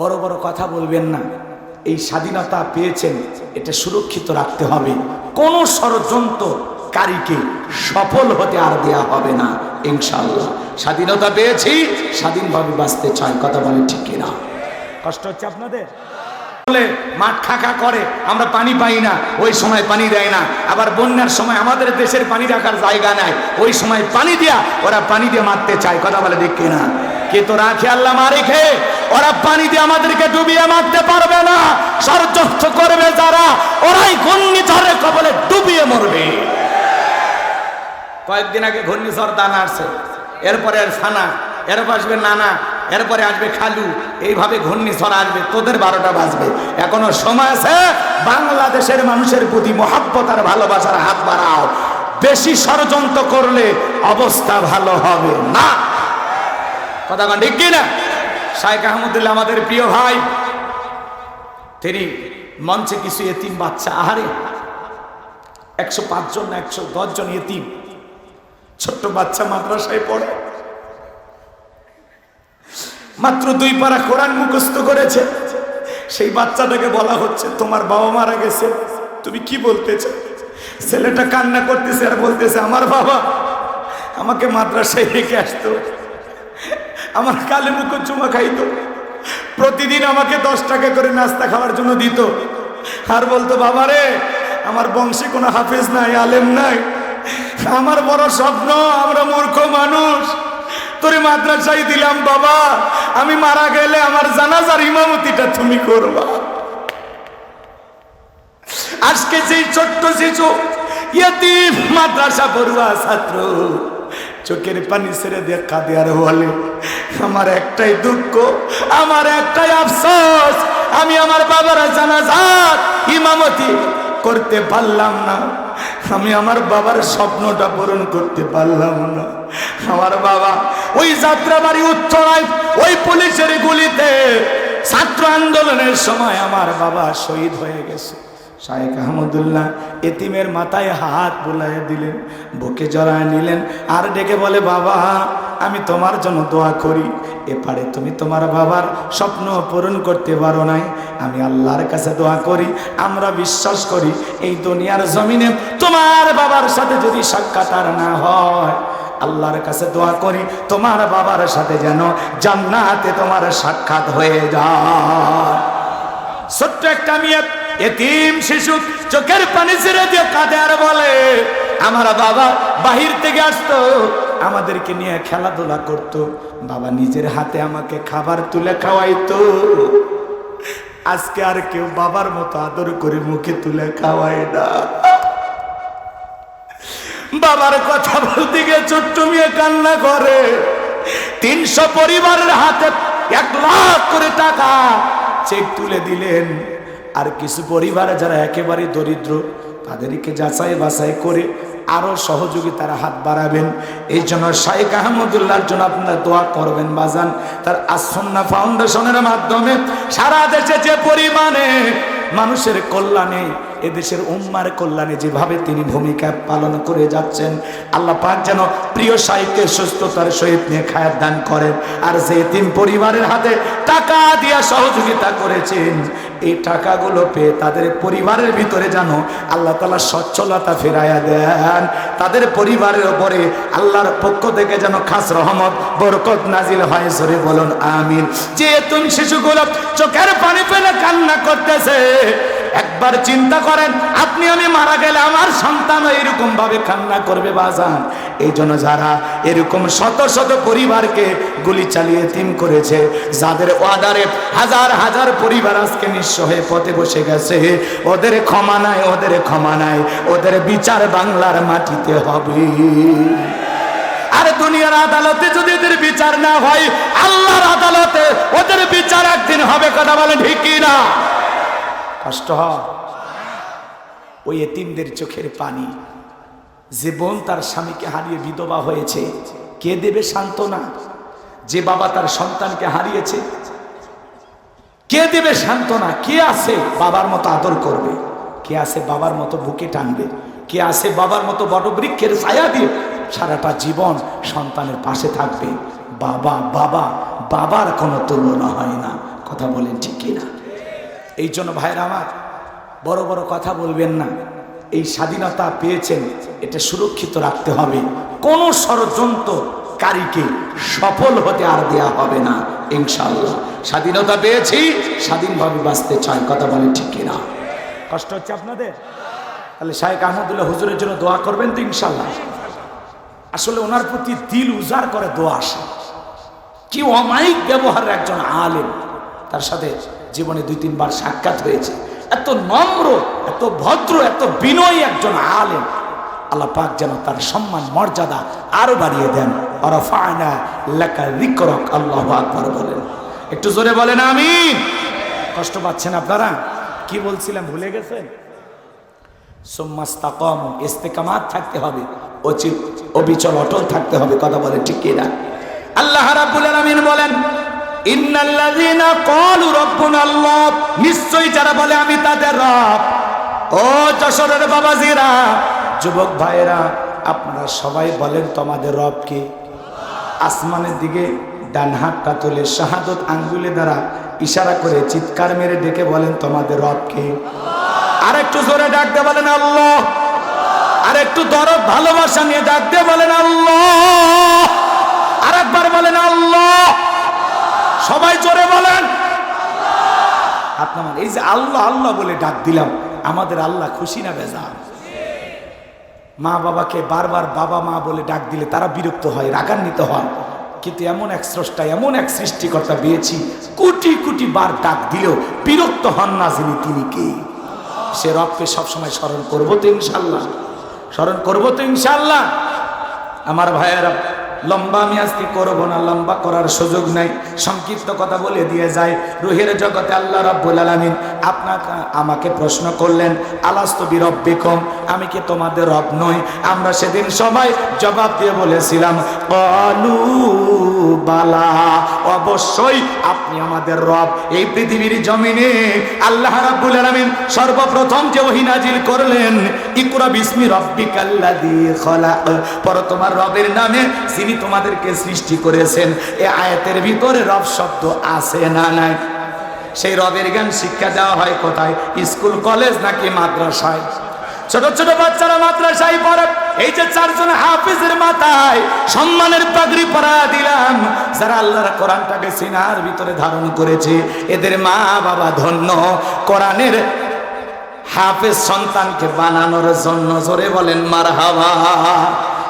বড় বড় কথা বলবেন না। এই স্বাধীনতা পেয়েছেন, এটা সুরক্ষিত রাখতে হবে। কোন ষড়যন্ত্রকারীকে সফল হতে আর দেয়া হবে না ইনশাল্লাহ স্বাধীনতা পেয়েছি, স্বাধীনভাবে বাঁচতে চাই, কথা বলে ঠিক কিনা। কষ্ট হচ্ছে আপনাদের? বলে মাঠ খাকা করে, আমরা পানি পাই না, ওই সময় পানি দেয় না। আবার বন্যার সময় আমাদের দেশের পানি রাখার জায়গা নাই, ওই সময় পানি দিয়া ওরা পানি দিয়ে মারতে চায়, কথা বলে ঠিক কিনা। কে তো রাখে আল্লাহ মারে খেয়ে ওরা পানি দিয়ে আমাদেরকে ডুবিয়ে মারতে পারবে না। ষড়যন্ত্র করবে যারা, ওরাই ঘূর্ণিঝড়ের কবলে ডুবিয়ে মরবে। কয়েকদিন আগে ঘূর্ণিঝড় দানা আসছে। এরপরে ফানা, এরপর আসবে নানা, এরপরে আসবে খালু। এইভাবে ঘূর্ণিঝড় আসবে, তোদের বারোটা বাজবে। এখনও সময় আছে, বাংলাদেশের মানুষের প্রতি মহাব্বত আর ভালোবাসার হাত বাড়াও। বেশি ষড়যন্ত্র করলে অবস্থা ভালো হবে না। কথা ঠিক কিনা? শাইখ আহমদুল্লাহ আমাদের প্রিয় ভাই। তিনি মঞ্চে কিছু এতিম বাচ্চা, আহারে, একশো পাঁচজন একশো দশজন এতিম। ছোট্ট বাচ্চা মাদ্রাসায় পড়ে। মাত্র দুই পারা কোরআন মুখস্থ করেছে। সেই বাচ্চাটাকে বলা হচ্ছে, তোমার বাবা মারা গেছে। তুমি কি বলতে চাও ছেলেটা কান্না করতেছে আর বলতেছে, আমার বাবা আমাকে মাদ্রাসায় রেখে আসতো। আমার কালে মুখ চুমা খাইতো। প্রতিদিন আমাকে দশ টাকা করে নাস্তা খাওয়ার জন্য দিত। আর বলতো বাবা রে আমার বংশে কোনো হাফেজ নাই, আলেম নাই। আমার বড় স্বপ্ন, আমরা মূর্খ মানুষ। তোরে মাদ্রাসায় দিলাম, বাবা। আমি মারা গেলে আমার জানাজার ইমামতিটা তুমি করবা। আজকে যেই ছোট্ট শিশু, ইয়তিম মাদ্রাসা পড়ুয়া ছাত্র। চোখের পানি ছেড়ে দেখা দেওয়ার বলে, আমার একটাই দুঃখ, আমার একটাই আফসোস, আমি আমার বাবার জানাজার ইমামতি করতে পারলাম না। আমি আমার বাবার স্বপ্নটা পূরণ করতে পারলাম না। আমার বাবা ওই যাত্রাবাড়ি উত্তরায়, ওই পুলিশের গুলিতে ছাত্র আন্দোলনের সময় আমার বাবা শহীদ হয়ে গেছে। শাহেখ আহমদুল্লাহ এতিমের মাথায় হাত বুলাই দিলেন, বুকে জড়ায় নিলেন আর ডেকে বলে, বাবা, আমি তোমার জন্য দোয়া করি। এপারে তুমি তোমার বাবার স্বপ্ন পূরণ করতে পারো নাই। আমি আল্লাহর কাছে দোয়া করি, আমরা বিশ্বাস করি এই দুনিয়ার জমিনে তোমার বাবার সাথে যদি সাক্ষাৎ না হয়। আল্লাহর কাছে দোয়া করি, তোমার বাবার সাথে যেন জান্নাতে তোমার সাক্ষাৎ হয়ে যায়। ছোট্ট একটা মেয়ে এতিম শিশু চোখের পানি ছেড়ে দিয়ে কাঁদে আর বলে, আমার বাবা বাহির থেকে আসতো, আমাদেরকে নিয়ে খেলাধুলা করত, বাবা নিজের হাতে আমাকে খাবার তুলে খাওয়াইতো। আজকে আর কেউ বাবার মতো আদর করে মুখে তুলে খাওয়ায় না। বাবার কথা বলতে গিয়ে ছোট্ট মেয়ে কান্না করে, তিনশো পরিবারের হাতে এক লাখ করে টাকা চেক তুলে দিলেন। আর কিছু পরিবারে যারা একেবারে দরিদ্র, তাদেরকে যাচাই বাছাই করে আরও সহযোগিতার হাত বাড়াবেন। এই জন্য শাইখ আহমদুল্লাহর জন্য আপনারা দোয়া করবেন, বাজান। তার আসন্না ফাউন্ডেশনের মাধ্যমে সারা দেশে যে পরিমাণে মানুষের কল্যাণে এদেশের উম্মার কল্যাণে যেভাবে তিনি ভূমিকা পালন করে যাচ্ছেন, আল্লাহ পাক যেন প্রিয় সাহিত্যের সুস্থতার সহিত নিয়ে খায়াত দান করেন। আর যে তিন পরিবারের হাতে টাকা দিয়া সহযোগিতা করেছেন, এই টাকাগুলো পেয়ে তাদের পরিবারের ভিতরে যেন আল্লাহ তালা সচ্ছলতা ফেরাইয়া দেন। তাদের পরিবারের ওপরে আল্লাহর পক্ষ থেকে যেন খাস রহমত, বরকত নাজিল হয় সরে বলুন, আমিন। যে তুমি শিশুগুলো চোখের পানি ফেলে কান্না করতেছে একবার চিন্তা করেন, আপনি আমি মারা গেলে আমার সন্তান এরকম ভাবে কান্না করবে বাজান। এই জন্য যারা এরকম শত শত পরিবারকে গুলি চালিয়ে তিন করেছে, যাদের ওয়াদারে হাজার হাজার পরিবার আজকে নিঃস্ব হয়ে পথে বসে গেছে, ওদের ক্ষমা নাই, ওদের ক্ষমা নাই, ওদের বিচার বাংলার মাটিতে হবে। আর দুনিয়ার আদালতে যদি এদের বিচার না হয়, আল্লাহর আদালতে ওদের বিচার একদিন হবে, কথা বলে ঠিকই না কষ্ট ওই এতিমদের চোখের পানি। যে বোন তার স্বামীকে হারিয়ে বিধবা হয়েছে। কে দেবে সান্ত্বনা? যে বাবা তার সন্তানকে হারিয়েছে। কে দেবে সান্ত্বনা? কে আছে বাবার মতো আদর করবে? কে আছে বাবার মতো বুকে টানবে? কে আছে বাবার মতো বটবৃক্ষের ছায়া দিয়ে সারাটা জীবন সন্তানের পাশে থাকবে? বাবা বাবা, বাবার কোনো তুলনা হয় না। কথা বলেন ঠিক কিনা? এই জন্য ভাইরা আমার বড় বড় কথা বলবেন না। এই স্বাধীনতা পেয়েছেন, এটা সুরক্ষিত রাখতে হবে। কোনো ষড়যন্ত্রকারীকে সফল হতে আর দেয়া হবে না ইনশাল্লাহ স্বাধীনতা পেয়েছি, স্বাধীনভাবে বাঁচতে চাই, কথা বলেন ঠিক কিনা। কষ্ট হচ্ছে আপনাদের? তাহলে শাহেক আহমদুল্লাহ হুজুরের জন্য দোয়া করবেন তো ইনশাল্লাহ আসলে ওনার প্রতি দিল উজাড় করে দোয়া আসে। কি অমায়িক ব্যবহারের একজন আলেম, তার সাথে জীবনে দুই, তিনবার সাক্ষাৎ হয়েছে। এত নম্র, এত ভদ্র, এত বিনয়ী একজন আলেম। আল্লাহ পাক যেন তার সম্মান, মর্যাদা আরও বাড়িয়ে দেন। অরফায়না লেখা রিকরক আল্লাহ আকবর বলেন। একটু জোরে বলেন আমি কষ্ট পাচ্ছেন আপনারা? কি বলছিলাম, ভুলে গেছেন? সোম্মাস্তাকম ইস্তেকামাত থাকতে হবে। অচিত অবিচল, অটল থাকতে হবে, কথা বলে ঠিক কিনা? আল্লাহ রাব্বুল আলামিন বলেন ইন্নাল্লাযীনা ক্বালু রাব্বুনা আল্লাহ নিশ্চয়ই যারা বলে আমি তাদের রব। ও যশোরের বাবাজিরা, যুবক ভাইয়েরা, আপনারা সবাই বলেন তোমাদের রব কে? আসমানের দিকে ডান হাতটা তুলে শাহাদত আঙ্গুলে দ্বারা ইশারা করে চিৎকার মেরে ডেকে বলেন, তোমাদের রব কে? আর একটু জোরে ডাকতে বলেন, আল্লাহ। আর একটু দরদ, ভালোবাসা নিয়ে ডাকতে বলেন, আল্লাহ। আর একবার বলেন, আল্লাহ। সবাই জোরে বলেন। আপনার এই যে আল্লাহ আল্লাহ বলে ডাক দিলাম, আমাদের আল্লাহ খুশি না বেজা মা বাবাকে বারবার বাবা মা বলে ডাক দিলে তারা বিরক্ত হয়, রাগান্বিত হয়। কিন্তু এমন এক স্রষ্টা, এমন এক সৃষ্টিকর্তা পেয়েছি, কোটি কোটি বার ডাক দিলেও বিরক্ত হন না যিনি তিনি কে। সে রবকে সবসময় স্মরণ করব তো ইনশাল্লাহ। স্মরণ করব তো ইনশাল্লাহ। আমার ভাইয়েরা লম্বা আমি আজকে করব না, লম্বা করার সুযোগ নাই। সংক্ষিপ্ত কথা বলে দিয়ে যায়, রুহের জগতে আল্লাহ রাব্বুল আলামিন আপনাকে, আমাকে প্রশ্ন করলেন আলাস্তবি রব্বিকম আমি কি তোমাদের রব নই? আমরা সেদিন সবাই জবাব দিয়ে বলেছিলাম, কলু বালা, অবশ্যই আপনি আমাদের রব। এই পৃথিবীর জমিনে আল্লাহ রাব্বুল আলামিন সর্বপ্রথম যে ওহী নাজিল করলেন, ইকরা বিসমি রব্বিকাল্লাযী খলাক। পর তোমার রবের নামে যিনি তোমাদেরকে সৃষ্টি করেছেন, এ আয়াতের ভিতরে রব শব্দ আছে না নাই? সেই রবের জ্ঞান শিক্ষা দেওয়া হয় কোথায়? স্কুল, কলেজ নাকি মাদ্রাসায়? ছোট ছোট বাচ্চারা মাদ্রাসায় পড়ে, এই যে চারজন হাফিজের মাথায় সম্মানের পাগড়ি পরা দিলাম, যারা আল্লাহর কোরআনটাকে সিনার ভিতরে ধারণ করেছে, এদের মা বাবা ধন্য। কোরআনের হাফেজ সন্তানকে বানানোর জন্য জোরে বলেন মার হাওয়া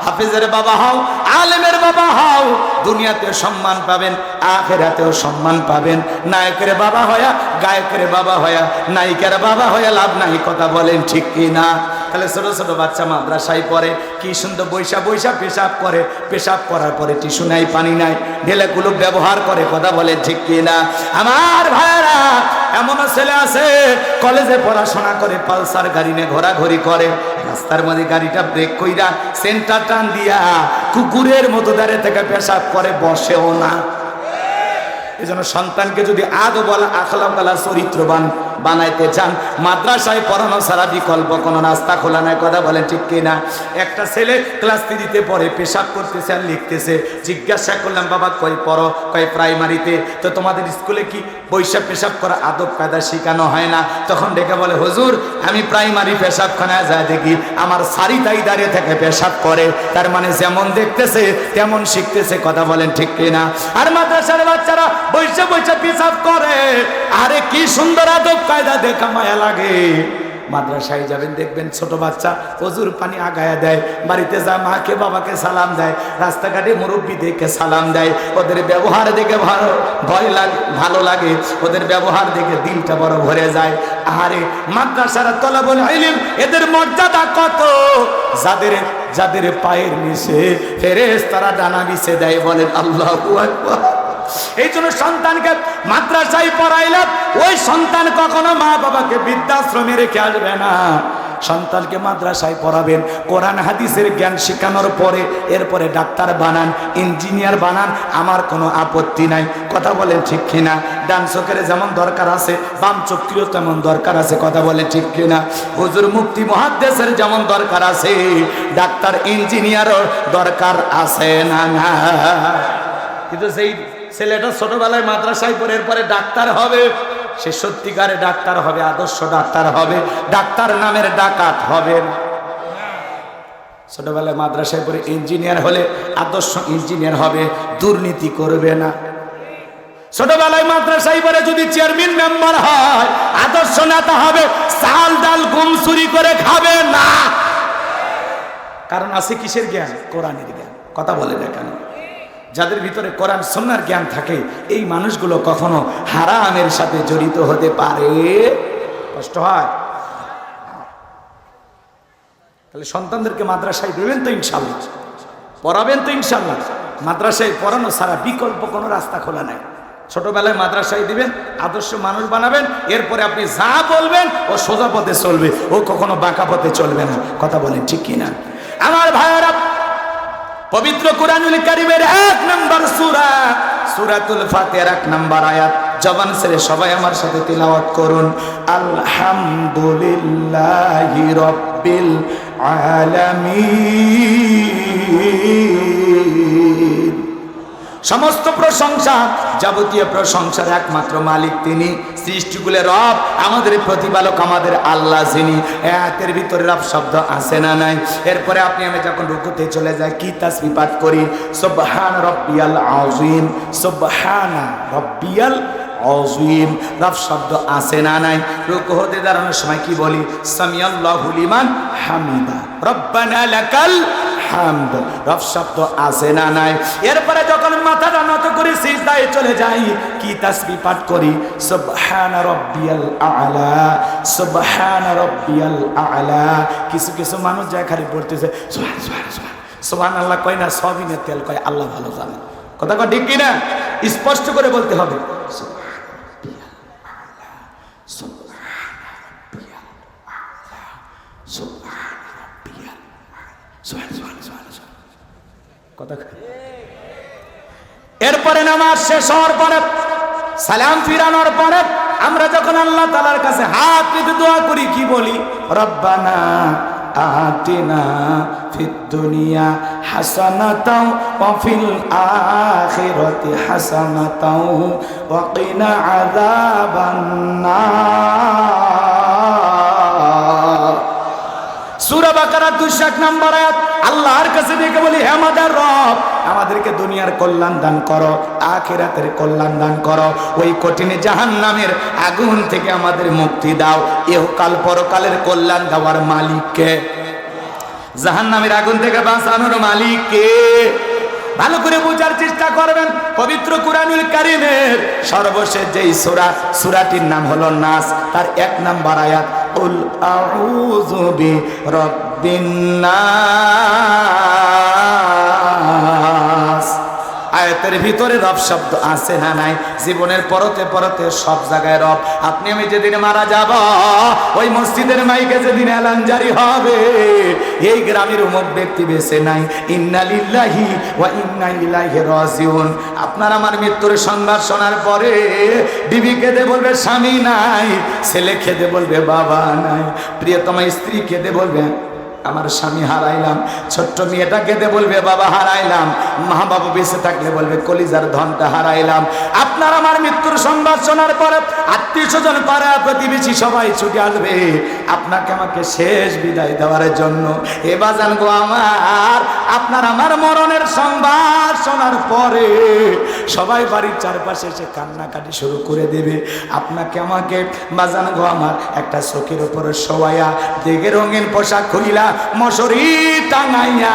হাফিজের বাবা হও, আলেমের বাবা হও দুনিয়াতে সম্মান পাবেন, আখেরাতেও সম্মান পাবেন। নায়কের বাবা হয়া, গায়কের বাবা হয়া, নায়িকার বাবা হয়া লাভ নাই, কথা বলেন ঠিক কি না তাহলে ছোট ছোট বাচ্চা মাদ্রাসায় পড়ে, কি সুন্দর বৈশা বৈশা পেশাব করে, পেশাব করার পরে টিস্যু নাই, পানি নাই, ঢেলেগুলো ব্যবহার করে, কথা বলে ঠিক কি না আমার ভাইরা এমন ছেলে আছে, কলেজে পড়াশোনা করে, পালসার গাড়ি নিয়ে ঘোরাঘুরি করে। রাস্তার মধ্যে গাড়িটা ব্রেক কইরা সেন্টার টান দিয়া কুকুরের মতো দাঁড়িয়ে থেকে পেশাব করে, বসেও না। এই জন্য সন্তানকে যদি আদো বলা আখলাকালা চরিত্রবান বানাইতে চান। মাদ্রাসায় পড়ানো ছাড়া বিকল্প কোনো রাস্তা খোলা নাই। কথা বলেন ঠিক কিনা একটা ছেলে ক্লাস থ্রিতে পড়ে, পেশাব করতেছে আর লিখতেছে। জিজ্ঞাসা করলাম, বাবা, কই পড়ো? কয় প্রাইমারিতে তো তোমাদের স্কুলে কি বৈশাখ পেশাব করা আদব কায়দা শেখানো হয় না? তখন ডেকে বলে, হুজুর, আমি প্রাইমারি পেশাবখানায় যায় দেখি। আমার সারি তাই দাঁড়িয়ে থেকে পেশাব করে। তার মানে যেমন দেখতেছে, তেমন শিখতেছে। কথা বলেন ঠিক কিনা আর মাদ্রাসার বাচ্চারা বৈশা বৈশা পেশাব করে। আরে কি সুন্দর আদব কায়দা দেখা মায়া লাগে। মাদ্রাসায় যাবেন, দেখবেন ছোট বাচ্চা অজুর পানি আগায়া দেয়, বাড়িতে যা মাকে, বাবাকে সালাম দেয়, রাস্তাঘাটে মুরব্বী দেখে সালাম দেয়, ওদের ব্যবহার দেখে ভালো, ভয় লাগে, ভালো লাগে, ওদের ব্যবহার দেখে দিলটা বড় ভরে যায়। আরে মাদ্রাসারা তলা বলে এদের মর্যাদা কত? যাদের যাদের পায়ের নিচে ফেরেস তারা ডানা মিশে দেয় বলেন আল্লাহ এই জন্য সন্তানকে মাদ্রাসায় পড়াইলে ওই সন্তান কখনো মা বাবাকে বৃদ্ধাশ্রমে রেখে আসবে না। সন্তানকে মাদ্রাসায় পড়াবেন, কোরআন, হাদিসের জ্ঞান শেখানোর পরে এরপরে ডাক্তার বানান, ইঞ্জিনিয়ার বানান, আমার কোনো আপত্তি নাই। কথা বলেন ঠিক কিনা? ডান চোখের যেমন দরকার আছে, বাম চোখটিও তেমন দরকার আছে, কথা বলে ঠিক কিনা? হুজুর মুক্তি মহাদেশের যেমন দরকার আছে, ডাক্তার, ইঞ্জিনিয়ারও দরকার আছে না না? কিন্তু সেই ছেলেটা ছোটবেলায় মাদ্রাসায় পড়ে, এরপরে ডাক্তার হবে। সে সত্যিকারে ডাক্তার হবে, আদর্শ ডাক্তার হবে, ডাক্তার নামের ডাকাত হবে। ছোটবেলায় মাদ্রাসায় পড়ে ইঞ্জিনিয়ার হলে আদর্শ ইঞ্জিনিয়ার হবে, দুর্নীতি করবে না। ছোটবেলায় মাদ্রাসায় পড়ে যদি চেয়ারম্যান মেম্বার হয়, আদর্শ নেতা হবে, চাল ডাল গুম চুরি করে খাবে না। কারণ আছে কিসের জ্ঞান? কোরআনের জ্ঞান। কথা বলে না কেন যাদের ভিতরে কোরআন সন্ন্যার জ্ঞান থাকে, এই মানুষগুলো কখনো হারামের সাথে জড়িত হতে পারে? কষ্ট হয়? তাহলে সন্তানদেরকে মাদ্রাসায় দেবেন তো ইনশাল্লাহ পড়াবেন তো ইনশাল্লাহ মাদ্রাসায় পড়ানো ছাড়া বিকল্প কোনো রাস্তা খোলা নাই। ছোটবেলায় মাদ্রাসায় দিবেন, আদর্শ মানুষ বানাবেন, এরপরে আপনি যা বলবেন, ও সোজা পথে চলবে, ও কখনো বাঁকা পথে চলবে না। কথা বলেন ঠিক কিনা? আমার ভাইয়েরা পবিত্র কোরআনুল কারিমের এক নম্বর সুরা, সুরাতুল ফাতিহার এক নম্বর আয়াত। জবান ছেড়ে সবাই আমার সাথে তিলাওয়াত করুন। আলহামদুলিল্লাহি রাব্বিল আলামিন। সমস্ত প্রশংসা, যাবতীয় প্রশংসার একমাত্র মালিক তিনি সৃষ্টিগুলের রব, আমাদের প্রতিপালক, আমাদের আল্লাহ যিনি। এতের ভিতরে রব শব্দ আসে না নাই? এরপরে আপনি, আমি যখন রুকুতে চলে যাই, কি তাসবি পাঠ করি? সুবহান রব্বিয়াল আযীম, সুবহানা রব্বিয়াল অজিম রব শব্দ আসে না নাই? রুকু হতে দাঁড়ানোর সময় কি বলি? সামিয়াল্লাহু লিমান হামিদা। রব্বানা লাকাল হামদ রব শব্দ আসে না নাই? এরপরে যখন মাথাটা নত করে সিজদায় চলে যাই, কি তাসবি পাঠ করি? সুবহান রব্বিয়াল আলা, সুবহান রব্বিয়াল আলা। কিছু কিছু মানুষ যায় খালি পড়তেছে, সুবহান সুবহান সুবহান। সুবহান আল্লাহ কয় না সবিনের তেল কয়, আল্লাহ ভালো জানে। কথা কয় ঠিক কিনা? স্পষ্ট করে বলতে হবে। এরপরে নামাজ শেষ হওয়ার পরে, সালাম ফিরানোর পরে আমরা যখন আল্লাহ তালার কাছে হাত পেতে দোয়া করি, কি বলি? রব্বানা আতিনা হাসানাতাও হাসানাতাও সূরা বাকারা 201 নম্বর আয়াত, আল্লাহর কাছে ডেকে বলি, হে আমাদের রব, আমাদেরকে দুনিয়ার কল্যাণ দান করো, আখিরাতের কল্যাণ দান করো। ওই কঠিনে জাহান্নামের আগুন থেকে আমাদের মুক্তি দাও। ইহকাল পরকালের কল্যাণ দেওয়ার মালিককে জাহান্নামের আগুন থেকে বাঁচানোর মালিককে ভালো করে বোঝার চেষ্টা করবেন। পবিত্র কুরআনুল কারীমের সর্বশেষ যেই সূরা, সূরাটির নাম হলো নাস। তার এক নাম্বার আয়াত আউযু বি রাব্বিন নাস আয়াতের ভিতরে রব শব্দ আছে না নাই? জীবনের পরতে পরতে সব জায়গায় রব। আপনি আমি যেদিন মারা যাব, ওই মসজিদের মাইকে যেদিন এলান জারি হবে, এই গ্রামের উমুক ব্যক্তি বেছে নাই। ইন্না লিল্লাহি ওয়া ইন্না ইলাইহি রাজিউন। আপনার আমার মৃত্যুর সংবাদ শোনার পরে বিবি কেঁদে বলবে, স্বামী নাই। ছেলে খেদে বলবে, বাবা নাই। প্রিয়তমা স্ত্রী কেঁদে বলবে আমার স্বামী হারাইলাম, ছোট্ট মেয়েটা কেঁদে বলবে, বাবা, হারাইলাম। মা বাবা বেঁচে থাকলে বলবে, কলিজার ধনটা হারাইলাম। আপনার আমার মৃত্যুর সংবাদ শোনার পরে আত্মীয় স্বজন পাড়া প্রতিবেশী সবাই ছুটে আসবে। আপনাকে আমাকে শেষ বিদায় দেওয়ার জন্য। এ বাজান গো আমার, আপনার আমার মরণের সংবাদ শোনার পরে সবাই বাড়ির চারপাশে এসে কান্নাকাটি শুরু করে দেবে। আপনাকে আমাকে, বাজান গো আমার, একটা চোখের উপরে শোয়াইয়া দেখে রঙিন পোশাক খুলিলা। মশরি টাঙাইয়া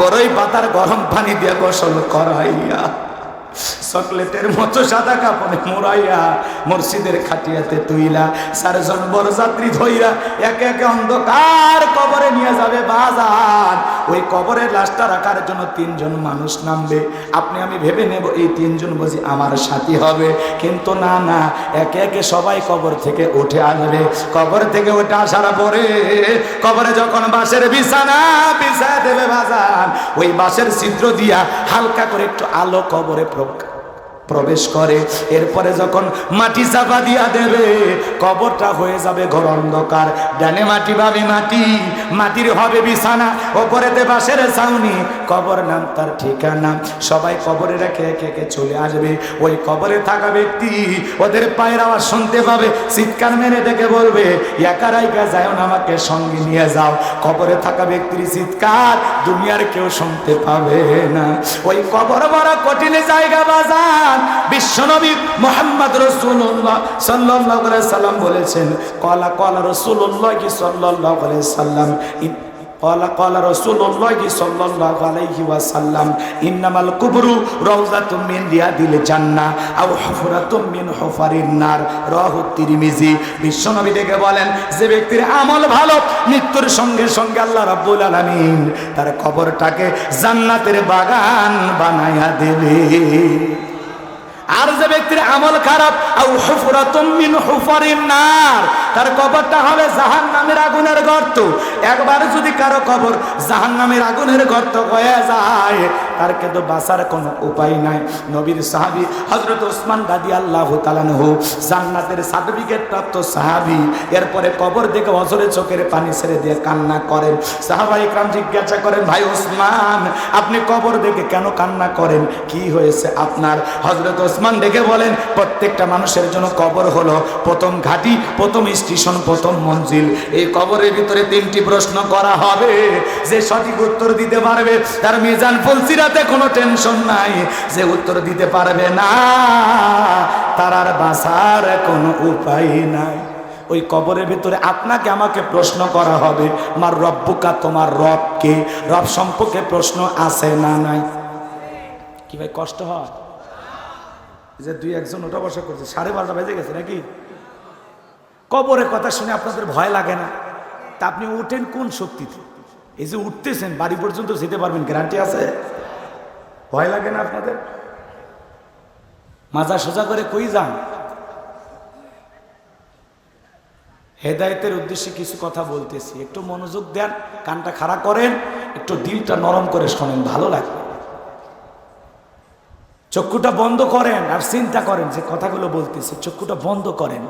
বড়ই পাতার গরম পানি দিয়ে গোসল করাইয়া, চকলেটের মতো সাদা কাপড়ে মোড়াইয়া মসজিদের খাটিয়াতে তুইলা, চারজন বড় যাত্রী ধইরা একে একে অন্ধকার কবরে নিয়ে যাবে বাজার। ওই কবরের লাশটা রাখার জন্য তিনজন মানুষ নামবে। আপনি, আমি ভেবে নেব এই তিনজন বুঝি আমার সাথী হবে। কিন্তু না না, একে একে সবাই কবর থেকে উঠে আসবে। কবর থেকে উঠে আসার পরে কবরে যখন বাঁশের বিছানা বিছায় দেবে বাজান, ওই বাঁশের ছিদ্র দিয়া হালকা করে একটু আলো কবরে প্রকাশ প্রবেশ করে। এরপরে যখন মাটি চাপা দিয়া দেবে, কবরটা হয়ে যাবে ঘর অন্ধকার। ডানে মাটি ভাবে মাটি, মাটির হবে বিছানা ওপরে ওপরেতে বাসের ছাউনি, কবর নাম তার ঠিকানা। সবাই কবরে রেখে একে একে চলে আসবে। ওই কবরে থাকা ব্যক্তি ওদের পায়ের আওয়াজ শুনতে পাবে, চিৎকার মেরে ডেকে বলবে, একা রাইকা যায় না, আমাকে সঙ্গে নিয়ে যাও। কবরে থাকা ব্যক্তির চিৎকার দুনিয়ার কেউ শুনতে পাবে না। ওই কবর বড় কঠিন জায়গা বাজার বিশ্বনবী মোহাম্মদ রসুল্লাহ সাল্লাহ সাল্লাম বলেছেন কলা কলা রসুল্লাহ কি সাল্লাহ সাল্লাম قال قال رسول الله صلى الله عليه وسلم انما القبر روضه من رياض الجنه او حفره من حفر النار রাহ তিরমিজি বিশ্বনবী ডেকে বলেন যে ব্যক্তির আমল ভালো মৃত্যুর সঙ্গে সঙ্গে আল্লাহ রাব্বুল আলামিন তার কবরটাকে জান্নাতের বাগান বানায়া দেবে আর যে ব্যক্তির আমল খারাপ নার, তার কবরটা হবে জাহান্নামের আগুনের গর্ত। একবার যদি কারও কবর জাহান্নামের আগুনের গর্ত হয়ে যায় তার কিন্তু বাঁচার কোনো উপায় নাই। নবীর সাহাবী হযরত ওসমান রাদিয়াল্লাহু তাআলাহু জান্নাতের সার্টিফিকেট প্রাপ্ত সাহাবী, এরপরে কবর দেখে অজরে চোখের পানি ছেড়ে দিয়ে কান্না করেন। সাহাবা ইকরাম জিজ্ঞাসা করেন, ভাই ওসমান, আপনি কবর দেখে কেন কান্না করেন? কি হয়েছে আপনার? হযরত ওসমান ডেকে বলেন, প্রত্যেকটা মানুষের জন্য কবর হলো প্রথম ঘাটি, প্রথম স্টেশন, প্রথম মঞ্জিল। এই কবরের ভিতরে তিনটি প্রশ্ন করা হবে। যে সঠিক উত্তর দিতে পারবে, তার মিজান ফুলসিরাতে কোনো টেনশন নাই, যে উত্তর দিতে পারবে না, তার আর বাঁচার কোনো উপায় নাই। ওই কবরের ভিতরে আপনাকে আমাকে প্রশ্ন করা হবে আমার রব্বুকা, তোমার রবকে রব সম্পর্কে প্রশ্ন আছে না নাই? কি ভাই, কষ্ট হয়? যে দুই একজন ওটা বসা করছে, সাড়ে বারোটা বেজে গেছে নাকি? কবরের কথা শুনে আপনাদের ভয় লাগে না। তা আপনি উঠেন কোন শক্তিতে? এই যে উঠতেছেন, বাড়ি পর্যন্ত যেতে পারবেন, গ্যারান্টি আছে? ভয় লাগে না আপনাদের? মাজা সোজা করে কই যান? হেদায়েতের উদ্দেশ্যে কিছু কথা বলতেছি। একটু মনোযোগ দেন, কানটা খাড়া করেন, একটু দিলটা নরম করে শোনেন, ভালো লাগবে। চক্ষুটা বন্ধ করেন আর চিন্তা করেন যে কথাগুলো বলতেছি, চক্ষুটা বন্ধ করেন।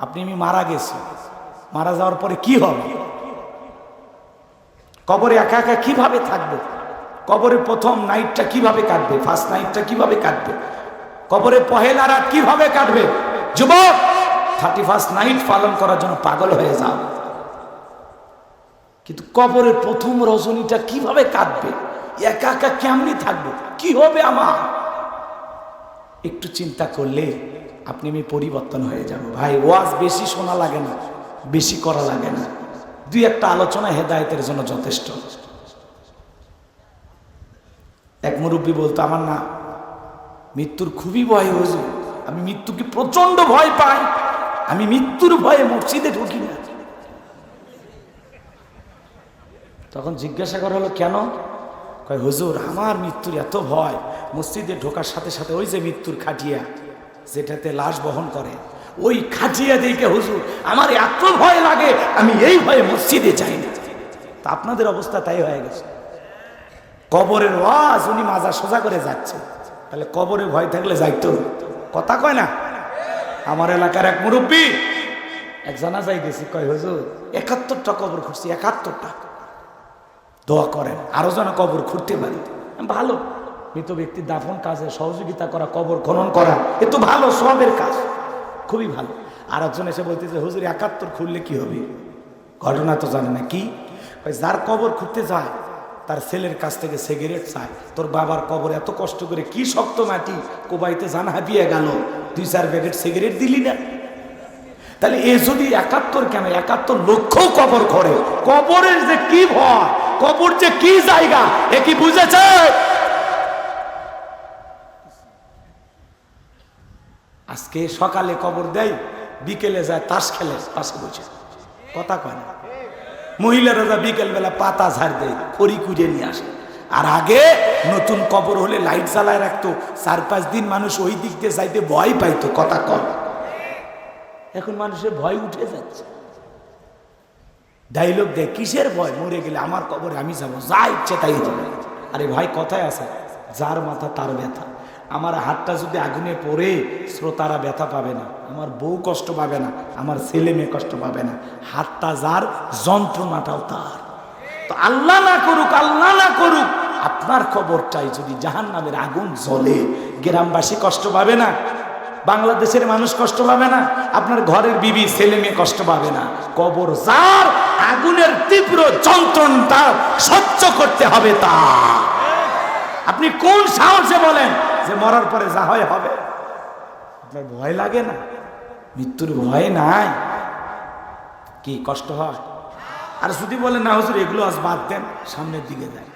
আপনি আমি মারা গেছি মারা যাওয়ার পরে কি হবে? কবরে একা একা কীভাবে থাকব? কবরে প্রথম নাইটটা কীভাবে কাটবে? ফার্স্ট নাইটটা কীভাবে কাটবে? কবরে পহেলা রাত কীভাবে কাটবে? যুবক থার্টি ফার্স্ট নাইট পালন করার জন্য পাগল হয়ে যাও। কিন্তু কবরের প্রথম রজনীটা কীভাবে কাটবে? একা একা কেমনি থাকব? কি হবে আমার? একটু চিন্তা করলে আপনি আমি পরিবর্তন হয়ে যাব। ভাই, ওয়াজ বেশি শোনা লাগে না, বেশি করা লাগে না। দুই একটা আলোচনা হেদায়তের জন্য যথেষ্ট। এক মুরব্বী বলতো, আমার না, মৃত্যুর খুবই ভয় হুজুর আমি মৃত্যুকে প্রচণ্ড ভয় পাই। আমি মৃত্যুর ভয়ে মসজিদে ঢুকি না। তখন জিজ্ঞাসা করা হলো, কেন? কয়, হুজুর, আমার মৃত্যুর এত ভয়। মসজিদে ঢোকার সাথে সাথে ওই যে মৃত্যুর খাটিয়া যেটাতে লাশ বহন করে, ওই খাটিয়া দিকে হুজুর, আমার এত ভয় লাগে, আমি এই ভয়ে মসজিদে যাই না। তা আপনাদের অবস্থা তাই হয়ে গেছে। কবরের ওয়াজ উনি মাজা সোজা করে যাচ্ছে। তাহলে কবরে ভয় থাকলে যাইতো। কথা কয় না? আমার এলাকার এক মুরব্বী এক জানা যাই গেছি, কয়, হুজুর, একাত্তরটা কবর খুঁজছি একাত্তরটা। দোয়া করেন, আরও যেন কবর খুঁড়তে পারি। ভালো। মৃত ব্যক্তির দাফন কাজে সহযোগিতা করা, কবর খনন করা, এ তো ভালো, সবের কাজ। খুবই ভালো। আর একজন এসে বলতেছে, হুজুর, একাত্তর খুললে কি হবে? ঘটনা তো জানে না। কি? যার কবর খুঁড়তে যায় তার ছেলের কাছ থেকে সিগারেট চায়। তোর বাবার কবর এত কষ্ট করে কি শক্ত মাটি? কোবাইতে জান হাবিয়ে গেল। দুই চার প্যাকেট সিগারেট দিলি না? তাহলে এ যদি একাত্তর কেন? একাত্তর লক্ষ কবর করে কবরের যে কি ভয়? কবর যে কি জায়গা? এ কি বুঝেছে? আজকে সকালে কবর দেয়, বিকেলে যায়, তাস খেলে পাশে বসে। কথা কয় না। মহিলারা যা বিকেল বেলা পাতা ঝাড় দেয়, খড়ি কুড়িয়ে নিয়ে আসে। আর আগে নতুন কবর হলে লাইট জ্বালায় রাখতো, চার পাঁচ দিন মানুষ ওই দিক দিয়ে যাইতে ভয় পাইতো, কথা কম এখন মানুষের ভয় উঠে যাচ্ছে। ডাইলগ দেয়, কিসের ভয়? মরে গেলে আমার কবরে আমি যাব, যা ইচ্ছে তাই আরে ভাই, কথায় আছে, যার মাথা তার ব্যথা। আমার হাতটা যদি আগুনে পড়ে, শ্রোতারা ব্যথা পাবে না। আমার বউ কষ্ট পাবে না, আমার ছেলে মেয়ে কষ্ট পাবে না। হাতটা যার, যন্ত্রণাটাও তার। তো আল্লাহ না করুক, আল্লাহ না করুক, আপনার খবরটাই যদি জাহান নামের আগুন জ্বলে, গ্রামবাসী কষ্ট পাবে না, বাংলাদেশের মানুষ কষ্ট পাবে না, আপনার ঘরের বিবি, ছেলে মেয়ে কষ্ট পাবে না। কবর যার, আগুনের তীব্র যন্ত্রণটা সহ্য করতে হবে তা। আপনি কোন সাহসে বলেন যে মরার পরে যা হয় হবে। আপনার ভয় লাগে না? মৃত্যুর ভয় নাই। কি কষ্ট হয়? আর যদি বলে না হুজুর, এগুলো আজ বাদ দেন, সামনের দিকে যায়